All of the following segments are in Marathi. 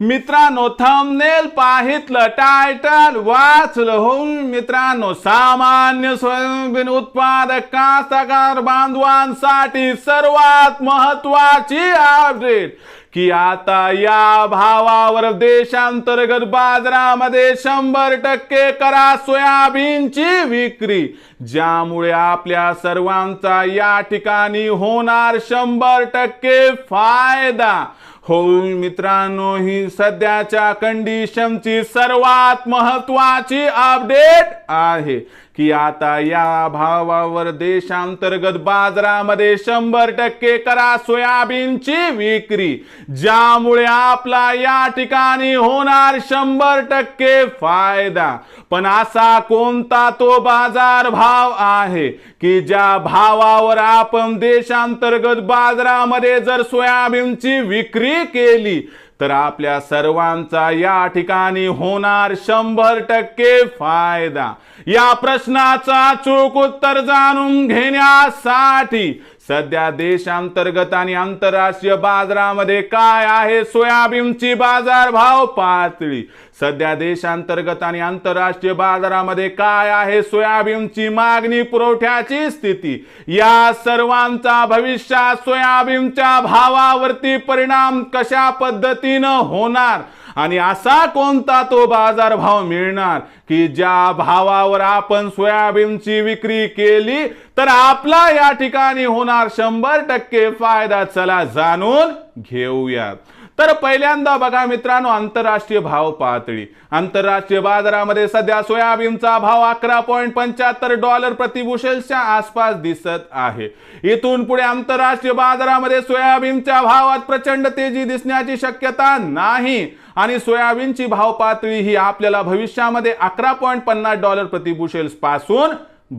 मित्रांनो थंबनेल पाहितलं टायटल वाचलं होऊन मित्रांनो सामान्य सोयाबीन उत्पादक कास्तकार बांधवांसाठी सर्वात महत्वाची अपडेट की आता या भावावर देशांतर्गत बाजारामध्ये शंभर टक्के करा सोयाबीनची विक्री ज्यामुळे आपल्या सर्वांचा या ठिकाणी होणार शंभर टक्के फायदा. हो मित्रांनो ही सध्याच्या कंडिशनची सर्वात महत्वाची अपडेट आहे. की आता या भावावर देशांतर्गत बाजारामध्ये शंभर टक्के करा सोयाबीनची विक्री ज्यामुळे आपला या ठिकाणी होणार शंभर टक्के फायदा. पण असा कोणता तो बाजार भाव आहे की ज्या भावावर आपण देशांतर्गत बाजारामध्ये जर सोयाबीनची विक्री केली तर आपल्या सर्वांचा या ठिकाणी होणार शंभर टक्के फायदा. या प्रश्नाचा अचूक उत्तर जाणून घेण्यासाठी सध्या देशांतर्गत आणि आंतरराष्ट्रीय बाजारामध्ये काय आहे? सोयाबीनची बाजार भाव पातळी. सध्या देशांतर्गत आणि आंतरराष्ट्रीय बाजारामध्ये काय आहे? सोयाबीनची मागणी पुरवठ्याची स्थिती. या सर्वांचा भविष्यात सोयाबीनच्या भावावरती परिणाम कशा पद्धतीनं होणार? आणि असा कोणता तो बाजार भाव मिळणार की ज्या भावावर आपण सोयाबीनची विक्री केली तर आपला या ठिकाणी होणार शंभर टक्के फायदा. चला जाणून घेऊयात. तर पहिल्यांदा बघा मित्रांनो आंतरराष्ट्रीय भाव पातळी. आंतरराष्ट्रीय बाजारामध्ये सध्या सोयाबीनचा भाव अकरा पॉईंट पंच्याहत्तर डॉलर प्रतिबुशेल्सच्या आसपास दिसत आहे. इथून पुढे आंतरराष्ट्रीय बाजारामध्ये सोयाबीनच्या भावात प्रचंड तेजी दिसण्याची शक्यता नाही. आणि सोयाबीनची भाव पातळी ही आपल्याला भविष्यामध्ये अकरा पॉईंट पन्नास डॉलर प्रतिबुशेल्सपासून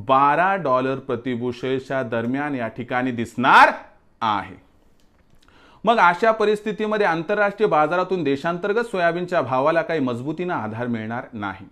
बारा डॉलर प्रतिबुशेल्सच्या दरम्यान या ठिकाणी दिसणार आहे. मग अशा परिस्थितीमध्ये आंतरराष्ट्रीय बाजारातून देशांतर्गत सोयाबीनच्या भावाला काही मजबूतीनं आधार मिळणार नाही.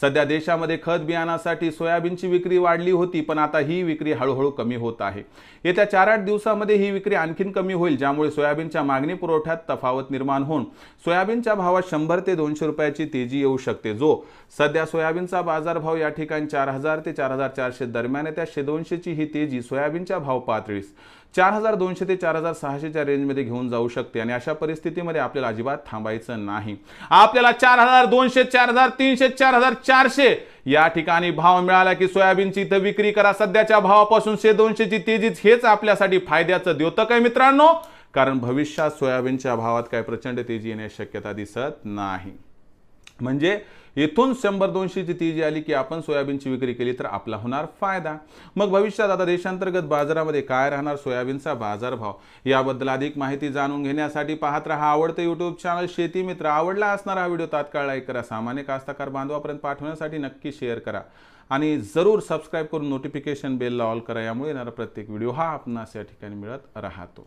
सध्या देशामध्ये खत बियाणासाठी सोयाबीनची विक्री वाढली होती पण आता ही विक्री हळूहळू कमी होत आहे. येत्या चार आठ दिवसामध्ये ही विक्री आणखीन कमी होईल ज्यामुळे सोयाबीनच्या मागणी पुरवठ्यात तफावत निर्माण होऊन सोयाबीनच्या भावात शंभर ते दोनशे रुपयाची तेजी येऊ शकते. जो सध्या सोयाबीनचा बाजारभाव या ठिकाणी चार हजार ते चार हजार चारशे दरम्यान आहे त्या दोनशेची ही तेजी सोयाबीनच्या भाव पातळीस चार हजार दोनशे ते चार हजार सहाशेच्या रेंजमध्ये घेऊन जाऊ शकते आणि अशा परिस्थितीमध्ये आपल्याला अजिबात थांबायचं नाही. आपल्याला चार हजार दोनशे चार हजार तीनशे चार हजार चारशे या ठिकाणी भाव मिळाला की सोयाबीनची इथं विक्री करा. सध्याच्या भावापासून शे दोनशेची तेजीच हेच आपल्यासाठी फायद्याचं द्योतक आहे मित्रांनो. कारण भविष्यात सोयाबीनच्या भावात काय प्रचंड तेजी येण्याची शक्यता दिसत नाही. म्हणजे इथून शंभर दोनशेची ती जी आली की आपण सोयाबीनची विक्री केली तर आपला होणार फायदा. मग भविष्यात आता देशांतर्गत बाजारामध्ये काय राहणार सोयाबीनचा बाजारभाव? याबद्दल अधिक माहिती जाणून घेण्यासाठी पाहत राहा आवडतं यूट्यूब चॅनल शेती मित्र. आवडला असणारा हा व्हिडिओ तात्काळ लाईक करा. सामान्य कास्तकार बांधवापर्यंत पाठवण्यासाठी नक्की शेअर करा. आणि जरूर सबस्क्राईब करून नोटिफिकेशन बेलला ऑल करा. यामुळे येणारा प्रत्येक व्हिडिओ हा आपणास या ठिकाणी मिळत राहतो.